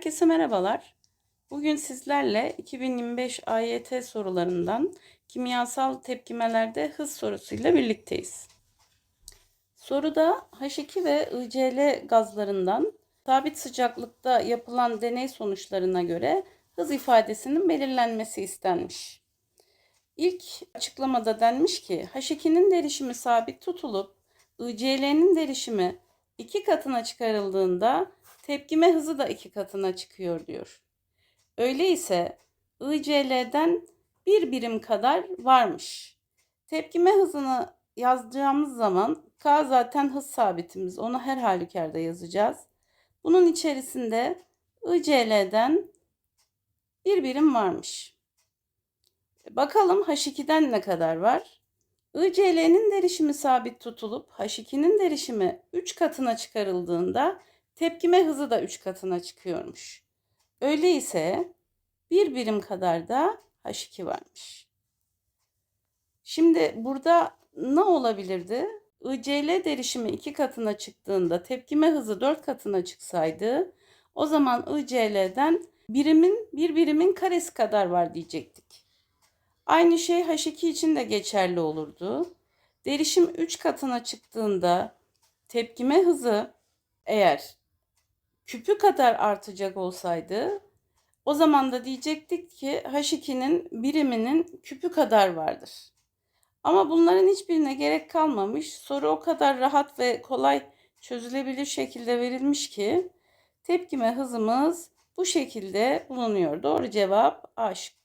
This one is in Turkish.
Herkese merhabalar. Bugün sizlerle 2025 AYT sorularından kimyasal tepkimelerde hız sorusuyla birlikteyiz. Soruda H2 ve ICl gazlarından sabit sıcaklıkta yapılan deney sonuçlarına göre hız ifadesinin belirlenmesi istenmiş. İlk açıklamada denmiş ki H2'nin derişimi sabit tutulup ICL'nin derişimi iki katına çıkarıldığında tepkime hızı da iki katına çıkıyor diyor. Öyleyse ICL'den bir birim kadar varmış. Tepkime hızını yazacağımız zaman K zaten hız sabitimiz. Onu her halükarda yazacağız. Bunun içerisinde ICL'den bir birim varmış. Bakalım H2'den ne kadar var? ICL'nin derişimi sabit tutulup H2'nin derişimi 3 katına çıkarıldığında tepkime hızı da 3 katına çıkıyormuş. Öyleyse bir birim kadar da H2 varmış. Şimdi burada ne olabilirdi? ICL derişimi 2 katına çıktığında tepkime hızı 4 katına çıksaydı o zaman ICL'den birimin bir birimin karesi kadar var diyecektik. Aynı şey H2 için de geçerli olurdu. Derişim 3 katına çıktığında tepkime hızı eğer küpü kadar artacak olsaydı o zaman da diyecektik ki H2'nin biriminin küpü kadar vardır. Ama bunların hiçbirine gerek kalmamış. Soru o kadar rahat ve kolay çözülebilir şekilde verilmiş ki tepkime hızımız bu şekilde bulunuyor. Doğru cevap A şıkkı.